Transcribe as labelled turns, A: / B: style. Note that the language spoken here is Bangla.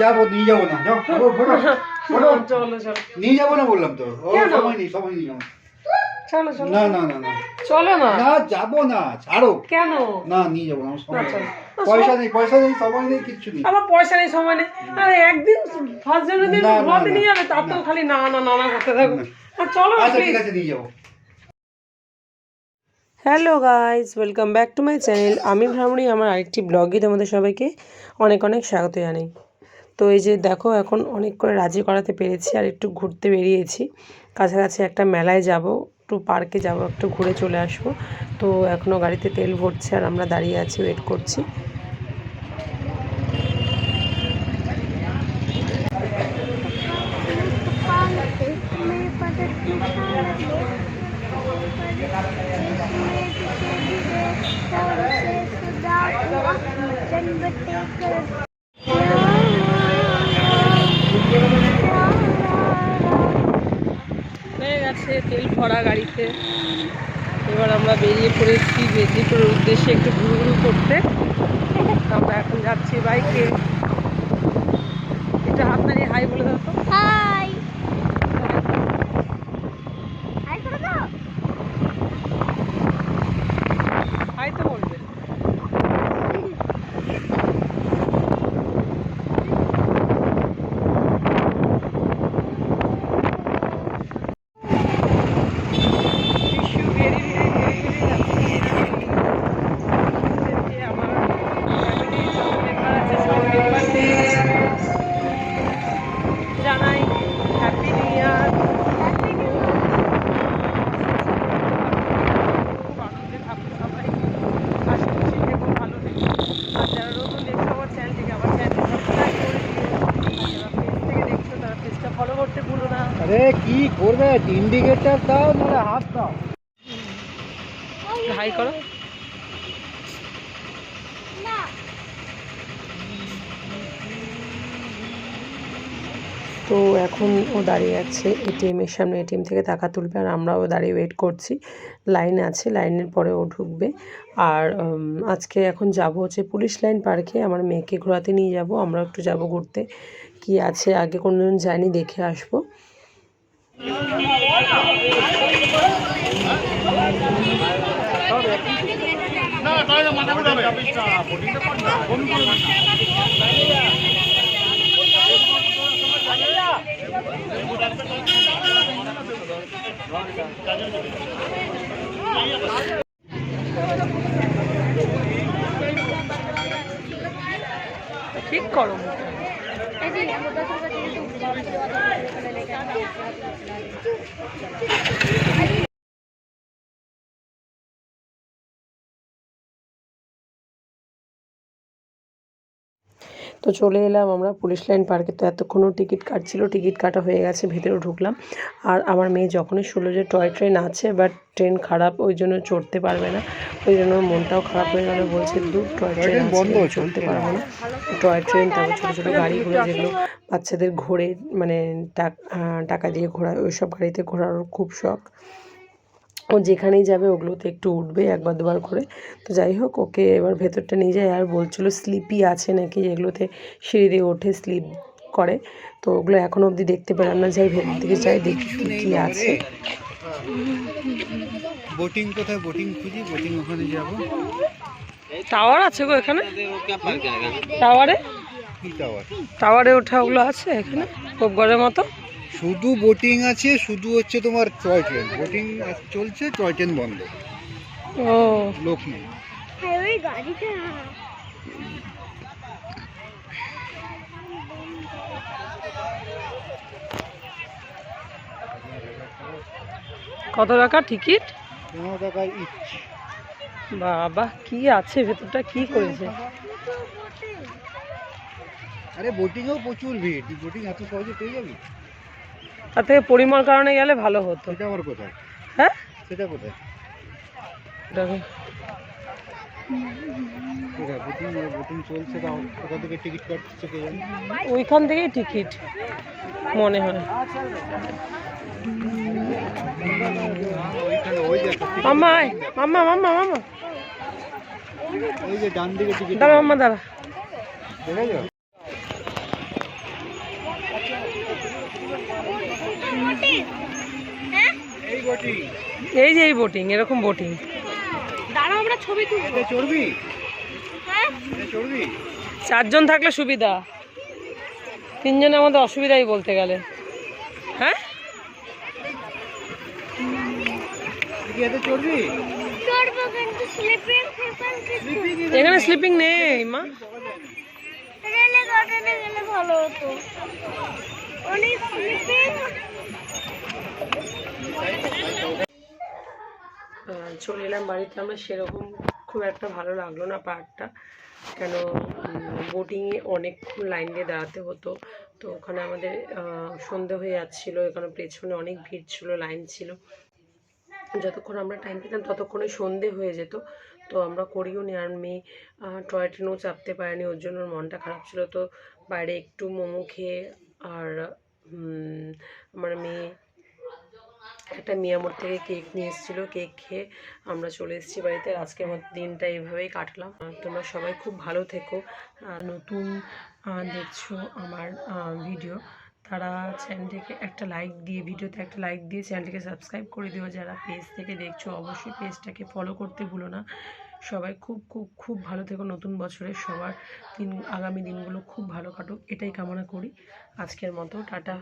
A: যাব নিয়ে যাব না যাও
B: চলো চলো
A: নিয়ে যাব না বললাম তো। ও সময় নেই সময় নেই আমার।
B: চলো চলো।
A: না না না না।
B: চলো না।
A: না যাব না ছাড়ো।
B: কেন?
A: না নিয়ে যাব আমার সময়
B: না, চলো।
A: নেই। পয়সা নেই পয়সা নেই সময় নেই কিচ্ছু নেই।
B: আমার পয়সা নেই সময় নেই। আরে একদিন ফার্স্ট জানুয়ারি দিন
A: না, না,
B: ঘুমাতে নিয়ে যাবে তার তো খালি না না না না করতে থাকো। চলো
A: আচ্ছা ঠিক আছে নিয়ে যাব।
B: Hello guys welcome back to my channel আমি ভ্রামণী আমার আরেকটি ব্লগে তোমাদের সবাইকে অনেক অনেক স্বাগত জানাই। তো এই যে দেখো, এখন অনেক করে রাজি করাতে পেরেছি আর একটু ঘুরতে বেরিয়েছি। কাছাকাছি একটা মেলায় যাব, একটু পার্কে যাব, একটু ঘুরে চলে আসব। তো এখনও গাড়িতে তেল ভরছে আর আমরা দাঁড়িয়ে আছি ওয়েট করছি হয়ে গেছে তেল ভরা গাড়িতে। এবার আমরা বেরিয়ে পড়েছি মেদিনীপুরের উদ্দেশ্যে একটু ঘুরু ঘুরু করতে আমরা এখন যাচ্ছি বাইকে। এটা হাত নাড়িয়ে হাই বলে দাও তো
C: হাই হাই করে দাও
B: হাই তো বলবে টিস্যু বেরিয়ে বেরিয়ে বেরিয়ে যাচ্ছে। আমার লেখা আছে সব পেপার দিয়ে জানাই হ্যাপি নিউ ইয়ার খুব আনন্দে থাকুন সবাই আশা করছি থেকো ভালো থেকো আর যারা নতুন দেখছ আমার চ্যানেলটিকে আমার চ্যানেল সাবস্ক্রাইব করে দিও আর যারা পেজ থেকে দেখছ তারা পেজটা ফলো করতে ভুলো না
A: আরে কি করবে? ইন্ডিকেটর দাও নাহলে হাত দাও
B: হাই করো। তো এখন ও দাঁড়িয়ে আছে এটিএমের সামনে এটিএম থেকে টাকা তুলবে আর আমরাও দাঁড়িয়ে ওয়েট করছি। লাইন আছে লাইনের পরে ও ঢুকবে। আর আজকে এখন যাব হচ্ছে পুলিশ লাইন পার্কে আমার মেয়েকে ঘোরাতে নিয়ে যাব আমরা একটু যাব ঘুরতে। কি আছে আগে কোনোদিন যাইনি দেখে আসব। ঠিক করো।
C: এই যে
B: তো চলে এলাম আমরা পুলিশ লাইন পার্কে। তো এতক্ষণও টিকিট কাটছিল টিকিট কাটা হয়ে গেছে ভেতরে ঢুকলাম। আর আমার মেয়ে যখনই শুনলো যে টয় ট্রেন আছে বাট ট্রেন খারাপ ওই জন্য চড়তে পারবে না। ওই জন্য মনটাও খারাপ হয়ে গেল বলছে দূর টয় ট্রেন
A: বন্ধ,
B: চলতে পারব না। টয় ট্রেন তারপর ছোটো ছোটো গাড়িগুলো যেগুলো বাচ্চাদের ঘোরে মানে টাক- টাকা দিয়ে ঘোরায় ওই সব গাড়িতে ঘোরার খুব শখ। ও যেখানেই যাবে ওগুলোতে একটু উঠবে একবার দুবার করে। তো যাই হোক ওকে এবার ভেতরটা নিয়ে যায়। আর বলছিল স্লিপই আছে নাকি যেগুলোতে সিঁড়ি দিয়ে ওঠে স্লিপ করে। তো ওগুলো এখনও অবধি দেখতে পেলাম না। যাই ভেতর দিকে যাই দেখি কী কী আছে।
A: বোটিং কোথায়? বোটিং খুঁজি বোটিং ওখানে যাব।
B: টাওয়ার আছে গো এখানে? টাওয়ারে?
A: টাওয়ারে?
B: ওঠা ওগুলো আছে এখানে? খুব গোপগড়ের মতো?
A: শুধু বোটিং আছে শুধু হচ্ছে তোমার টয় ট্রেন বোটিং চলছে টয় ট্রেন বন্ধ।
B: ও।
A: লোক নেই।
B: কত টাকা টিকিট?
A: পনেরো টাকার ইচ
B: বাবা কি আছে ভেতরটা কি করেছে?
A: আরে বোটিংয়েও প্রচুর ভিড়। বোটিং এত সহজে পেয়ে যাবি?
B: তার থেকে পরিমল কারণে গেলে ভালো হতো।
A: সেটা আবার কোথায়?
B: হ্যাঁ?
A: সেটা কোথায়?
B: দেখো।
A: কোথায় বোটিং বোটিং চলছে তাও ওখান থেকে টিকিট কাটছে কে জানে
B: ওইখান থেকেই টিকিট মনে হয়
A: ওইখানে ওই যে একটা ticket-
B: মাম্মা আয় মাম্মা মাম্মা মাম্মা
A: ওই যে ডান দিকে টিকিট
B: দাঁড়া মাম্মা দাঁড়া
A: দেখেছ বোটিং
B: এই যে এই বোটিং এরকম বোটিং
C: দাঁড়াও আমরা ছবি তুলবো।
A: চড়বি?
C: হ্যাঁ?
A: চড়বি?
B: চারজন থাকলে সুবিধা। তিনজনে আমাদের অসুবিধাই বলতে গেলে। হ্যাঁ? এখানে স্লিপিং নেই মা।
C: ভালো হতো। অনেক স্লিপিং
B: চলে এলাম বাড়িতে। আমরা সেরকম খুব একটা ভালো লাগল না পার্কটা। কেন বোটিংয়ে অনেকক্ষণ লাইন দিয়ে দাঁড়াতে হতো। তো ওখানে আমাদের সন্ধে হয়ে যাচ্ছিল। এখানে পেছনে অনেক ভিড় ছিল লাইন ছিল। যতক্ষণ আমরা টাইম পেতাম ততক্ষণে সন্ধে হয়ে যেত। তো আমরা করিও নি। আর মেয়ে টয় ট্রেনেও চাপতে পারেনি। ওর জন্য মনটা খারাপ ছিল। তো বাইরে একটু মোমো খেয়ে আর আমার মেয়ে একটা মিয়ামোর থেকে কেক নিয়ে এসেছিল, কেক খেয়ে আমরা চলে এসেছি বাড়িতে। আজকের মতো দিনটা এইভাবেই কাটলাম। তোমরা সবাই খুব ভালো থেকো। নতুন দেখছ আমার ভিডিও। তারা চ্যানেলটিকে একটা লাইক দিয়ে, ভিডিওতে একটা লাইক দিয়ে চ্যানেলটিকে সাবস্ক্রাইব করে দিও। যারা পেজ থেকে দেখছ, অবশ্যই পেজটাকে ফলো করতে ভুলো না। সবাই খুব খুব খুব ভালো থেকো। নতুন বছরে সবার দিন, আগামী দিনগুলো খুব ভালো কাটুক। এটাই কামনা করি। আজকের মতো, টাটা।